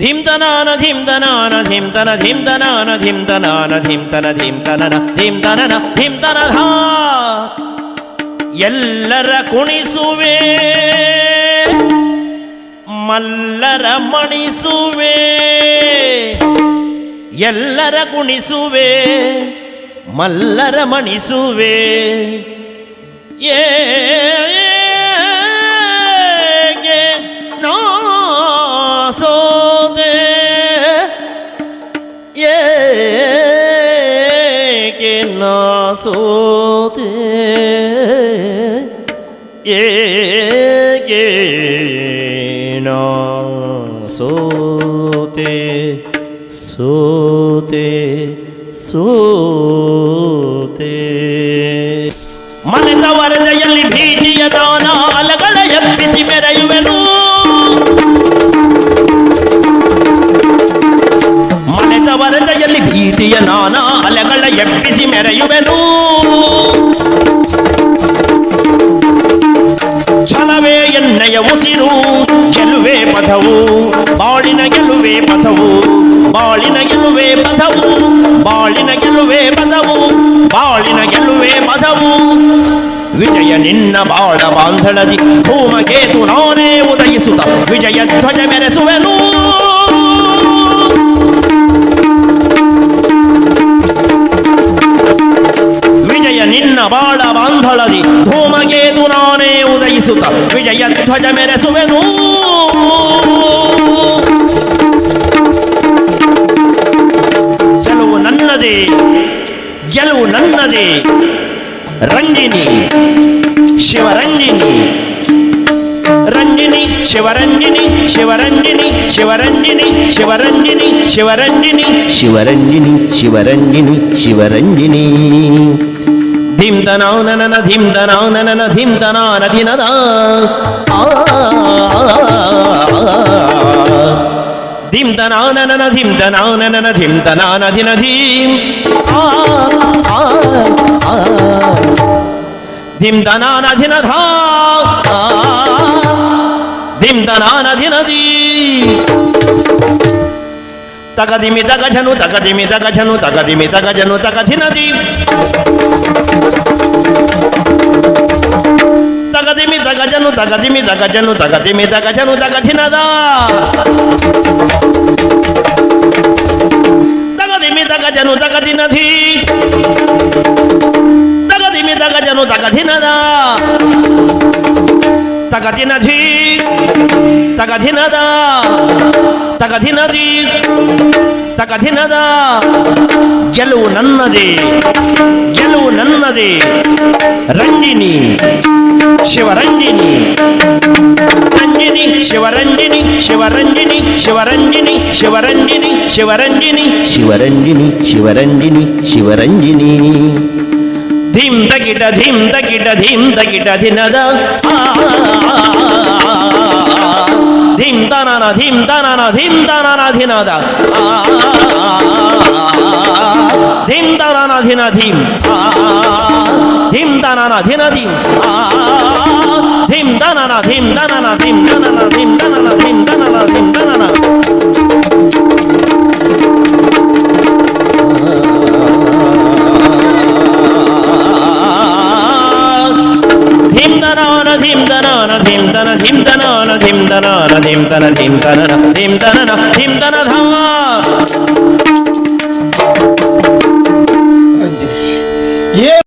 ಧಿಂತನಾನ ಧಿಂತನಾನ ಧಿಂತನ ಧಿಂತನಾನ ಧಿಂತನಾನ ಧಿಂತನ ಧಿಂತನನ ಧಿಂತನನ ಧಿಂತನ ಎಲ್ಲರ ಕುಣಿಸುವೆ, ಮಲ್ಲರ ಮಣಿಸುವೆ, ಎಲ್ಲರ ಕುಣಿಸುವೆ, ಮಲ್ಲರ ಮಣಿಸುವೆ. ಏ ಸೋತೆ ಸೋತೆ ಸೋತೆ ಮನೆದ ವರದೆಯಲ್ಲಿ ಭೀತಿಯ ದಾನ ಅಲಗಳ ಎಬ್ಬಿಸಿ ಮೆರೆಯುವೆನು ಮನೆದ ವರದೆಯಲ್ಲಿ ಭೀತಿಯ ನಾನ ಅಲೆಗಳ ಎಬ್ಬಿಸಿ ಮೆರೆಯುವೆನು? ಎಣ್ಣೆಯ ಉಸಿರು, ಗೆಲುವೆ ಪಥವು. ಬಾಳಿನ ಗೆಲುವೆ ಪಥವು. ಬಾಳಿನ ಗೆಲುವೆ ಪಥವು. ಬಾಳಿನ ಗೆಲುವೆ ಪದವು ಬಾಳಿನ ಗೆಲುವೆ ಪದವು ವಿಜಯ ನಿನ್ನ ಬಾಳ ಬಾಂಧಳದಿ. ಧೂಮಕೇತು ನಾನೇ ಉದಯಿಸುತ್ತ. ವಿಜಯ ಧ್ವಜ ಮೆರೆಸುವೆನು. ವಿಜಯ ನಿನ್ನ ಬಾಳ ಬಾಂಧಳದಿ. ಧೂಮಕೇತು సుత విజయ ధ్వజ మెరసువెను సెలవు నన్నది గెలువు నన్నది రంజిని శివరంజిని రంజిని శివరంజిని శివరంజిని శివరంజిని శివరంజిని శివరంజిని శివరంజిని శివరంజిని శివరంజిని ಧಿಂ ದನಾ ನನನ ಧಿಂ ದನಾ ನನನ ಧಿಂ ದನಾ ನದಿನದ ಧಿಂ ದನಾ ನನನ ಧಿಂ ದನಾ ನನನ ಧಿಂ ದನಾ ನದಿನ ಧೀಂ ಆ ಆ ಆ ಧಿಂ ದನಾ ನದಿನ ಧಾ ಧಿಂ ದನಾ ನದಿನ ಧೀ तगदिमि तगझनु तगदिमि तगझनु तगदिमि तगझनु तगधिनदि। तगदिमि तगझनु तगदिमि तगझनु तगदिमि तगझनु तगधिनद। तगदिमि तगझनु तगदिनदि। तगदिमि तगझनु तगधिनद। तगदिनदि। ತಗಧಿನದ ತಗಧಿನದಿ ತಗಧಿನದ ಗೆಲುವು ನನ್ನದೇ ಗೆಲುವು ನನ್ನದೇ ರಂಜಿನಿ ಶಿವರಂಜಿನಿ ರಂಜಿನಿ ಶಿವರಂಜಿನಿ ಶಿವರಂಜಿನಿ ಶಿವರಂಜಿನಿ ಶಿವರಂಜಿನಿ ಶಿವರಂಜಿನಿ ಶಿವರಂಜಿನಿ ಶಿವರಂಜಿನಿ ಶಿವರಂಜಿನಿ ಧಿಂ ತಗಿಟ ಧಿಂ ತಗಿಟ ಧಿಂ ತಗಿಟ ಧಿನದ দানা ধিম দানা না ধিম দানা না ধিনা দা ধিম দানা না ধিনা ধিম ধিম দানা না ধিনা ধিম ধিম দানা না ধিম দানা না ধিম দানা না ধিম দানা না ধিম দানা না ধিম দানা না తన ధిం తన ధిం తన ధిం తన ధిం తన ధిం తన ధిం తన ధిం తన ధిం తన ధమ్మ ఏ